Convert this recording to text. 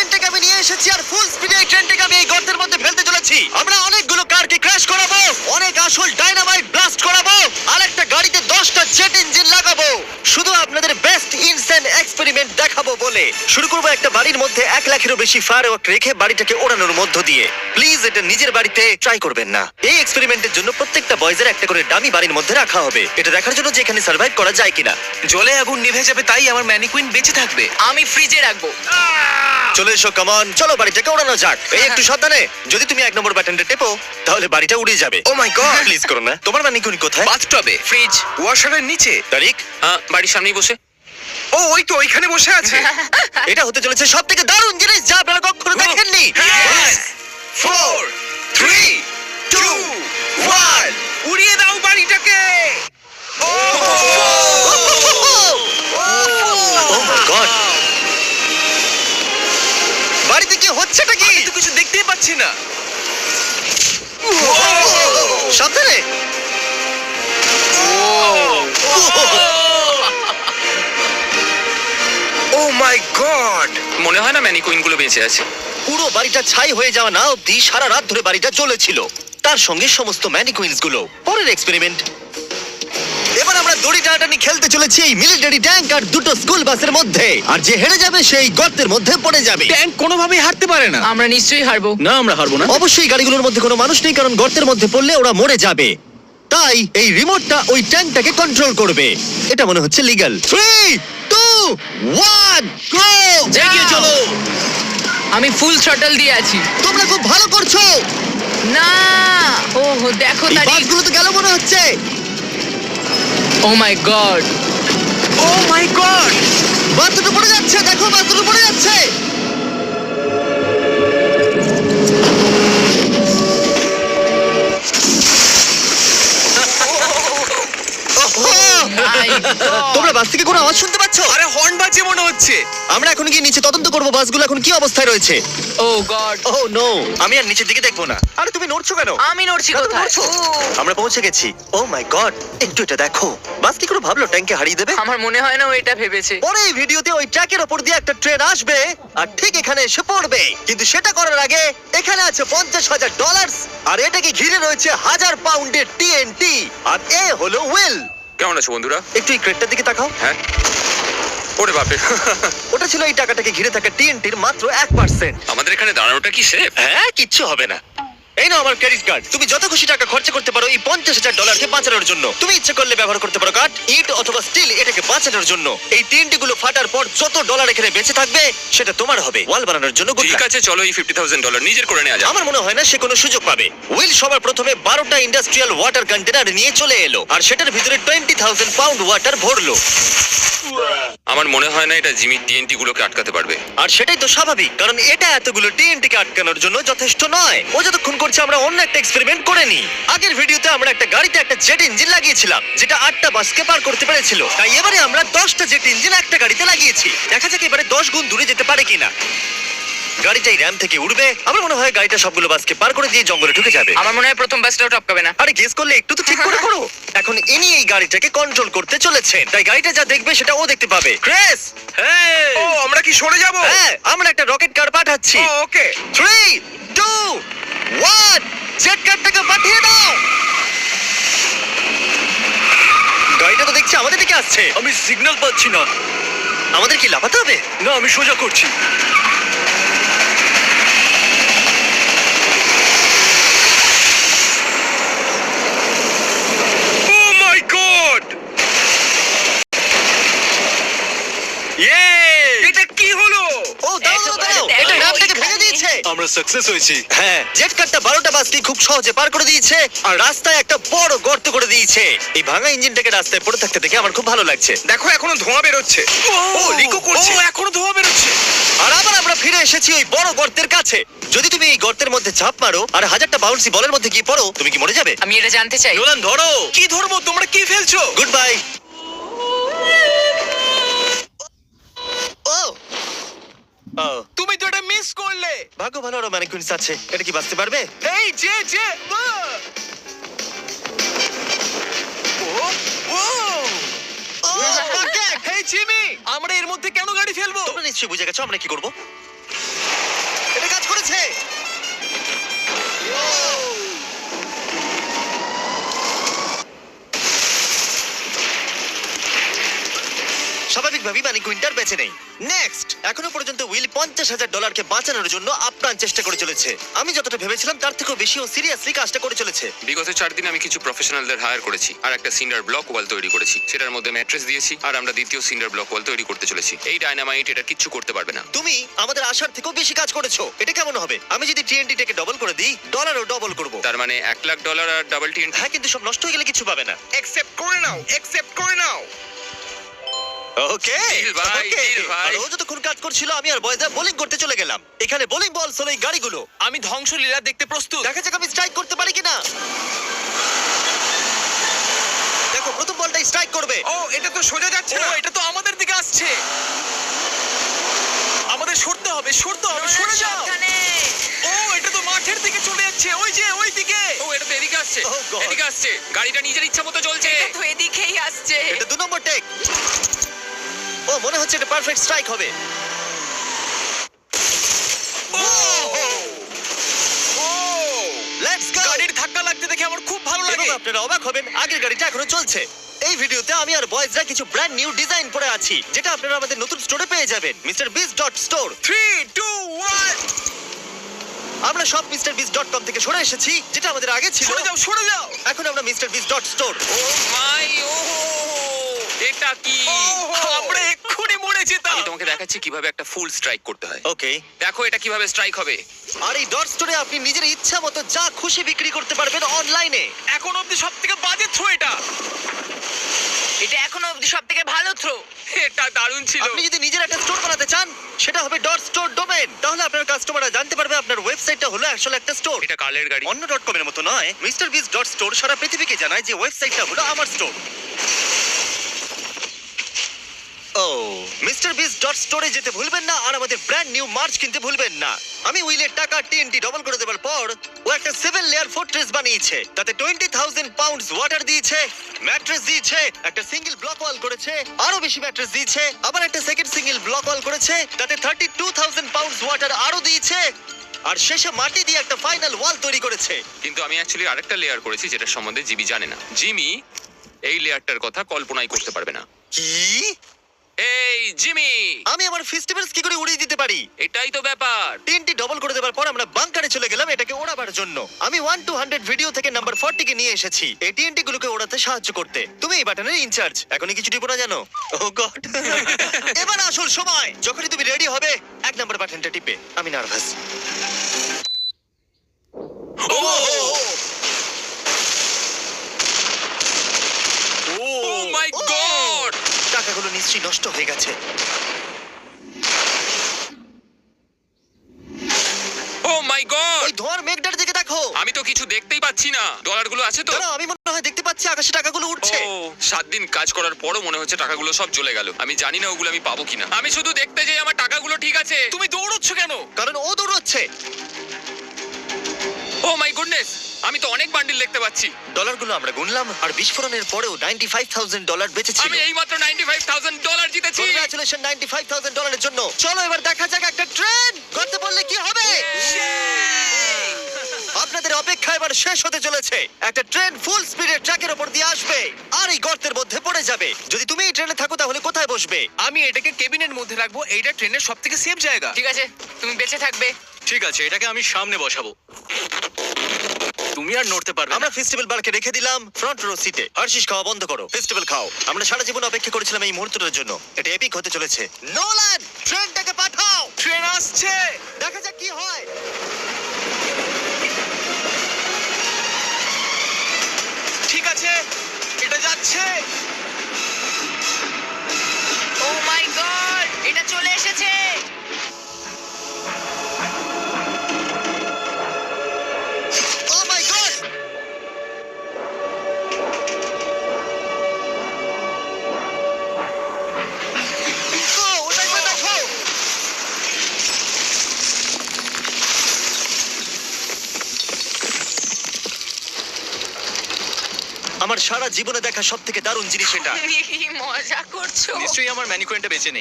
ট্রেনটাকে আমি নিয়ে এসেছি আর ফুল স্পিডে এই ট্রেনটাকে আমি এই গর্তের মধ্যে ফেলতে চলেছি। আমরা অনেকগুলো কারকে ক্র্যাশ করাবো, অনেক আসল ডাইনামাইট ব্লাস্ট করাবো আর একটা গাড়িতে দশটা জেট ইঞ্জিন লাগাবো। শুধু আপনাদের বেস্ট ইনসেন এক্সপেরিমেন্ট দেখাবো বলে। শুরু করব একটা বাড়ির মধ্যে এক লাখেরও বেশি ফায়ার রেখে বাড়িটাকে ওড়ানোর মধ্য দিয়ে। প্লিজ এটা নিজের বাড়িতে ট্রাই করবেন না। এই এক্সপেরিমেন্টের জন্য প্রত্যেকটা বয়েজের একটা করে ডামি বাড়ির মধ্যে রাখা হবে। এটা দেখার জন্য যে এখানে সার্ভাইভ করা যায় কিনা। জলে আগুন নিভে যাবে তাই আমার ম্যানিকুইন বেঁচে থাকবে। আমি ফ্রিজে রাখব। চলে এসো কামন চলো বাড়িটাকে ওড়ানো যাক। এই একটু সাবধানে। যদি তুমি এক নম্বর বাটনটা টেপো তাহলে বাড়িটা উড়ে যাবে। ও মাই গড প্লিজ করো না। তোমার কোন কোথায়? বাথটবে ফ্রিজ ওয়াশারের নিচে। তারিক বাড়ির সামনেই বসে। ও ওই তো ওইখানে বসে আছে। এটা হতে চলেছে সব থেকে দারুণ জিনিস যা আপনারা কখনো দেখেননি। ফোর থ্রি টু ওয়ান উড়িয়ে দাও বাড়িটাকে। Oh! My God! বাড়িতে কি হচ্ছেটা কি? আমি তো কিছু দেখতেই পাচ্ছি না। সাবধানে। গড! মনে হয় না ম্যানিকুইনগুলো বেঁচে আছে। পুরো বাড়িটা ছাই হয়ে যাওয়া না অব্দি সারা রাত ধরে বাড়িটা জ্বলেছিল। তার সঙ্গে সমস্ত ম্যানিকুইন্সগুলো পরের এক্সপেরিমেন্ট এবার আমরা দড়ি টানাটানি খেলতে চলেছি এই মিলিটারি ট্যাঙ্ক আর দুটো স্কুল বাসের মধ্যে। আর যে হেরে যাবে সেই গর্তের মধ্যে পড়ে যাবে। ট্যাঙ্ক কোনোভাবেই হারতে পারে না। আমরা নিশ্চয়ই হারবো। না আমরা হারবো না। অবশ্যই গাড়িগুলোর মধ্যে কোনো মানুষ নেই কারণ গর্তের মধ্যে পড়লে ওরা মরে যাবে। তাই এই রিমোটটা ওই ট্যাঙ্কটাকে কন্ট্রোল করবে। এটা মনে হচ্ছে legal three two one go এগিয়ে চলো। আমি ফুল থ্রটল দিয়ে আছি। তোমরা খুব ভালো করছ। না ও দেখো এই তারিখ বাসগুলো তো গেল মনে হচ্ছে। ও মাই গড ও মাই গড বাস দুটো পড়ে যাচ্ছে দেখো বাস দুটো পড়ে যাচ্ছে। বাস থেকে কোনো আওয়াজ শুনতে পাচ্ছ? আরে হর্ন বাজে মনে হচ্ছে। আমরা এখন গিয়ে নিচে তদন্ত করব বাসগুলো এখন কি অবস্থায় রয়েছে? ও গড। ও নো আমি আর নিচের দিকে দেখব না। আরে তুমি নড়ছো কেন? আমি নড়ছি না, তুমি কোথায়? নড়ছো। ও, আমরা পৌঁছে গেছি। ও মাই গড একটু এটা দেখো। বাস কি করে ভাবলো ট্যাঙ্কে হারিয়ে দেবে? আমার মনে হয় না ও এটা ভেবেছে। পরে এই ভিডিওতে ওই ট্র্যাকের ওপর দিয়ে একটা ট্রেন আসবে আর ঠিক এখানে এসে পড়বে। কিন্তু সেটা করার আগে এখানে আছে পঞ্চাশ হাজার ডলার আর এটাকে ঘিরে রয়েছে হাজার পাউন্ডের টিএনটি আর এ হলো ওয়েল কেমন আছো বন্ধুরা? একটু এই ক্রেটটার দিকে তাকাও। হ্যাঁ। ওরে বাপে ওটা ছিল এই টাকাটাকে ঘিরে থাকা টিএনটির মাত্র এক পার্সেন্ট আমাদের এখানে দাঁড়ানোটা কি সেফ হ্যাঁ কিচ্ছু হবে না। এই নাও আমার ক্রেডিট কার্ড তুমি যত খুশি টাকা খরচা করতে পারো এই পঞ্চাশ হাজার ডলারকে বাঁচানোর জন্য। তুমি ইচ্ছে করলে ব্যবহার করতে পারো কার্ড ইট অথবা স্টিল এটাকে বাঁচানোর জন্য। এই তিনটি গুলো ফাটার পর যত ডলার এখানে বেঁচে থাকবে সেটা তোমার হবে। ওয়াল বানানোর জন্য good ঠিক luck। আছে চলো এই ফিফটি থাউজেন্ড ডলার নিজের করে নেওয়া যাক। আমার মনে হয় না সে কোনো সুযোগ পাবে। উইল সবার প্রথমে বারোটা ইন্ডাস্ট্রিয়াল ওয়াটার কন্টেনার নিয়ে চলে এলো আর সেটার ভিতরে টোয়েন্টি থাউজেন্ড পাউন্ড ওয়াটার ভরলো। আমার মনে হয় না এটা জিমি টিএনটি গুলোকে আটকাতে পারবে। আর সেটাই তো স্বাভাবিক, কারণ এটা এতগুলো টিএনটি কে আটকানোর জন্য যথেষ্ট নয়। ও যতক্ষণ করছে আমরা অন্য একটা এক্সপেরিমেন্ট করে নি আগের ভিডিওতে আমরা একটা গাড়িতে একটা জেট ইঞ্জিন লাগিয়েছিলাম, যেটা আটটা বাসকে পার করতে পেরেছিল। তাই এবারে আমরা দশটা জেট ইঞ্জিন একটা গাড়িতে লাগিয়েছি। দেখা যাক এবারে দশ গুণ দূরে যেতে পারে কিনা। গাড়িটা এই র্যাম থেকে উঠবে আমার মনে হয় গাড়িটা সবগুলো বাসকে পার করে দিয়ে জঙ্গলে ঢুকে যাবে। আমার মনে হয় প্রথম বাসটাও টপকাবে না। আরে গেস করলে একটু তো ঠিক করে করো। এখন ইনি এই গাড়িটাকে কন্ট্রোল করতে চলেছেন তাই গাড়িটা যা দেখবে সেটা ও দেখতে পাবে। ক্রেস হ্যাঁ ও আমরা কি সরে যাব? হ্যাঁ আমরা একটা রকেট কার পাঠাচ্ছি। Okay three two one jet কারটাকে পাঠিয়ে দাও। গাড়িটা তো দেখছি আমাদের দিকে আসছে। আমি সিগন্যাল পাচ্ছি না। আমাদের কি লাফাতে হবে? না আমি সোজা করছি ও মাই গড ইয়ে এটা কি হলো ও দাঁড়াও দাঁড়াও দাঁড়াও একেবারে এটা দেখো, র্যাপটাকে ওইখানে। ভেঙে দিয়েছে আমরা সাকসেস হয়েছি। হ্যাঁ জেট কারটা বারোটা বাসকে খুব সহজে পার করে দিয়েছে আর রাস্তায় একটা বড় গর্ত করে দিয়েছে। এই ভাঙা ইঞ্জিনটাকে রাস্তায় পড়ে থাকতে দেখে আমার খুব ভালো লাগছে। দেখো এখনও ধোঁয়া বেরোচ্ছে। ও লিকো করছে ও এখনও ধোয়া বেরোচ্ছে। আর আবার আমরা ফিরে এসেছি ওই বড় গর্তের কাছে। যদি তুমি এই গর্তের মধ্যে ঝাঁপ মারো আর হাজারটা বাউন্সি বলের মধ্যে গিয়ে পড়ো তুমি কি মরে যাবে? আমি এটা জানতে চাই। নোলান ধরো। কি ধরবো? তোমরা কি ফেলছো? গুড বাই ভাগ্য ভালো আরও ম্যানিকুইন্স আছে। এটা কি বাঁচতে পারবে? এই যে যে আহ! ও ও! ও, rocket! হেই জিমি আমরা এর মধ্যে কেন গাড়ি ফেলব? তোমরা নিশ্চয়ই বুঝে গেছো আমরা কি করব? এটা কাজ করেছে। স্বাভাবিকভাবেই মানে কুইন্টার বেঁচে নেই। নেক্সট এখনও পর্যন্ত উইল পঞ্চাশ হাজার ডলারকে বাঁচানোর জন্য আপ্রাণ চেষ্টা করে চলেছে। আমি যতটা ভেবেছিলাম তার থেকেও বেশি ও সিরিয়াসলি কাজটা করে চলেছে। বিগত চার দিন আমি কিছু প্রফেশনালদের হায়ার করেছি আর একটা সিন্ডার ব্লক ওয়াল তৈরি করেছি। সেটার মধ্যে ম্যাট্রেস দিয়েছি আর আমরা দ্বিতীয় সিন্ডার ব্লক ওয়াল তৈরি করতে চলেছি। এই ডায়নামাইট এটা কিচ্ছু করতে পারবে না। তুমি আমাদের আশার থেকেও বেশি কাজ করেছ। এটা কেমন হবে? আমি যদি টিএনটি টেকে ডবল করে দিই ডলারও ডবল করব। তার মানে এক লাখ ডলার আর ডাবল টি হ্যাঁ কিন্তু সব নষ্ট হয়ে গেলে কিছু পাবে না। একসেপ্ট করে নাও একসেপ্ট করে নাও। ওকে Deal ভাই, deal ভাই। আর ও যতক্ষণ কাজ করছিল আমি আর বয়দা বোলিং করতে চলে গেলাম। এখানে বোলিং বল এই গাড়িগুলো। আমি ধ্বংসলীলা দেখতে প্রস্তুত। দেখা যাক আমি স্ট্রাইক করতে পারি কিনা। দেখো প্রথম বলটাই স্ট্রাইক করবে। ও এটা তো সোজা যাচ্ছে না। এটা তো আমাদের দিকে আসছে। আমাদের সরতে হবে সরতে হবে সরে যাও। ও এটা তো মাঠের দিকে চলে যাচ্ছে। ওই যে ওই দিকে। ও এটা তো এদিকে আসছে। Oh God. এদিকে আসছে। গাড়িটা নিজের ইচ্ছা মতো চলছে তো এদিকেই আসছে। এটা দু নম্বর টেক ও মনে হচ্ছে এটা পারফেক্ট স্ট্রাইক হবে। লেটস গো গাড়ির ধাক্কা লাগতে দেখে আমার খুব ভালো এবং লাগে আপনারা অবাক হবেন আগের গাড়িটা এখনও চলছে। এই ভিডিওতে আমি আর বয়েজরা কিছু ব্র্যান্ড নিউ ডিজাইন পরে আছি যেটা আপনারা আমাদের নতুন স্টোরে পেয়ে যাবেন। Mister Beast dot store three two one আমরা সব মিস্টার বিস ডট কম থেকে সরে এসেছি যেটা আমাদের আগে ছিল। সরে যাও সরে যাও! এখন আমরা mister Beast dot store oh my ও এটা কি? আমরা এক্ষুনি মরে যেতাম। আমি তোমাকে দেখাচ্ছি কীভাবে একটা ফুল স্ট্রাইক করতে হয়। ওকে। দেখো এটা কীভাবে স্ট্রাইক হবে। আর এই ডট স্টোরে আপনি নিজের ইচ্ছা মতো যা খুশি বিক্রি করতে পারবেন অনলাইনে এখন অব্দি সব থেকে বাজে থ্রো এটা। এটা এখনও অবধি সব থেকে ভালো থ্রো এটা দারুণ ছিল। আপনি যদি নিজের একটা স্টোর বানাতে চান সেটা হবে ডট স্টোর ডোমেন তাহলে আপনার কাস্টমাররা জানতে পারবে আপনার ওয়েবসাইটটা হলো আসলে একটা স্টোর এটা কালের গাড়ি। অন্য ডট কমের মতো নয় মিস্টার বিস ডট স্টোর সারা পৃথিবীকে জানায় যে ওয়েবসাইটটা হলো আমার স্টোর মিস্টার বিস ডট স্টোরে যেতে ভুলবেন না আর আমাদের ব্র্যান্ড নিউ মার্চ কিনতে ভুলবেন না। আমি উইলের টাকা টিএনটি ডবল করে দেওয়ার পর ও একটা সেভেন লেয়ার ফোর্ট্রেস বানিয়েছে। তাতে টোয়েন্টি থাউজেন্ড পাউন্ডস ওয়াটার দিয়েছে ম্যাট্রেস দিয়েছে একটা সিঙ্গেল ব্লক ওয়াল করেছে আরও বেশি ম্যাট্রেস দিয়েছে আবার একটা সেকেন্ড সিঙ্গেল ব্লক ওয়াল করেছে তাতে thirty two thousand pounds water আরও দিয়েছে আর শেষে মাটি দিয়ে একটা ফাইনাল ওয়াল তৈরি করেছে। কিন্তু আমি অ্যাকচুয়ালি আরেকটা লেয়ার করেছি যেটা সম্বন্ধে জিমি জানে না। জিমি এই লেয়ারটার কথা কল্পনাই করতে পারবে না। কি? এই জিমি! আমি আমার ফেস্টিভ্যালস কি করে উড়িয়ে দিতে পারি? এটাই তো ব্যাপার। তিনটি ডবল করে দেওয়ার পর আমরা বাংকারে চলে গেলাম এটাকে ওড়াবার জন্য। আমি ওয়ান টু হান্ড্রেড ভিডিও থেকে নাম্বার ফোরটি কে নিয়ে এসেছি এই টিএনটি গুলোকে ওড়াতে সাহায্য করতে। তুমি এই বাটনের ইনচার্জ এখনই কিছু টিপো না জানো? ও গড এবার আসল সময়! যখনই তুমি রেডি হবে এক নাম্বার বাটনটা টিপে। আমি নার্ভাস ও মাই গড নিশ্চয়ই নষ্ট হয়ে গেছে। ও মাই গড ওই ধোয়ার মেঘটার দিকে দেখো। আমি তো কিছু দেখতেই পাচ্ছি না। ডলারগুলো আছে তো? দাঁড়াও, আমি মনে হয় দেখতে পাচ্ছি আকাশে টাকাগুলো উঠছে ও সাত দিন কাজ করার পরও মনে হচ্ছে টাকাগুলো সব চলে গেল। আমি জানি না ওগুলো আমি পাবো কিনা। আমি শুধু দেখতে যাই আমার টাকাগুলো ঠিক আছে। তুমি দৌড়চ্ছ কেন? কারণ ও দৌড়চ্ছে। ও মাই গুডনেস আমি তো অনেক বান্ডিল দেখতে পাচ্ছি। ডলারগুলো আমরা গুনলাম আর বিস্ফোরণের পরেও নাইনটি ফাইভ থাউজেন্ড ডলার বেঁচেছিল। আমি এই মাত্র 95000 ডলার জিতেছি। কংগ্রাচুলেশন 95000 ডলারের জন্য। চলো এবার দেখা যাক একটা ট্রেন করতে বললে কি হবে? আপনাদের অপেক্ষা এবার শেষ হতে চলেছে। একটা ট্রেন ফুল স্পিডে ট্র্যাকের উপর দিয়ে আসবে আর এই গর্তের মধ্যে পড়ে যাবে। যদি তুমি এই ট্রেনে থাকো তাহলে কোথায় বসবে? আমি এটাকে কেবিনের মধ্যে রাখব এইটা ট্রেনের সব থেকে সেফ জায়গা। ঠিক আছে তুমি বেঁচে থাকবে। ঠিক আছে এটাকে আমি সামনে বসাবো। তুমি আর নড়তে পারবে আমরা ফেস্টিভ্যাল বারকে রেখে দিলাম ফ্রন্ট রো সিটে হার্শিস খাওয়া বন্ধ করো। ফেস্টিভ্যাল খাও। আমরা সারা জীবন অপেক্ষা করেছিলাম এই মুহূর্তটার জন্য। এটা এপিক হতে চলেছে। নোলান ট্রেনটাকে পাঠাও! ট্রেন আসছে! দেখা যাক কি হয়। ঠিক আছে এটা যাচ্ছে। সারা জীবনে দেখা সব থেকে দারুণ জিনিস এটা। কি মজা করছ। নিশ্চয়ই আমার ম্যানিকুইনটা বেঁচে নেই।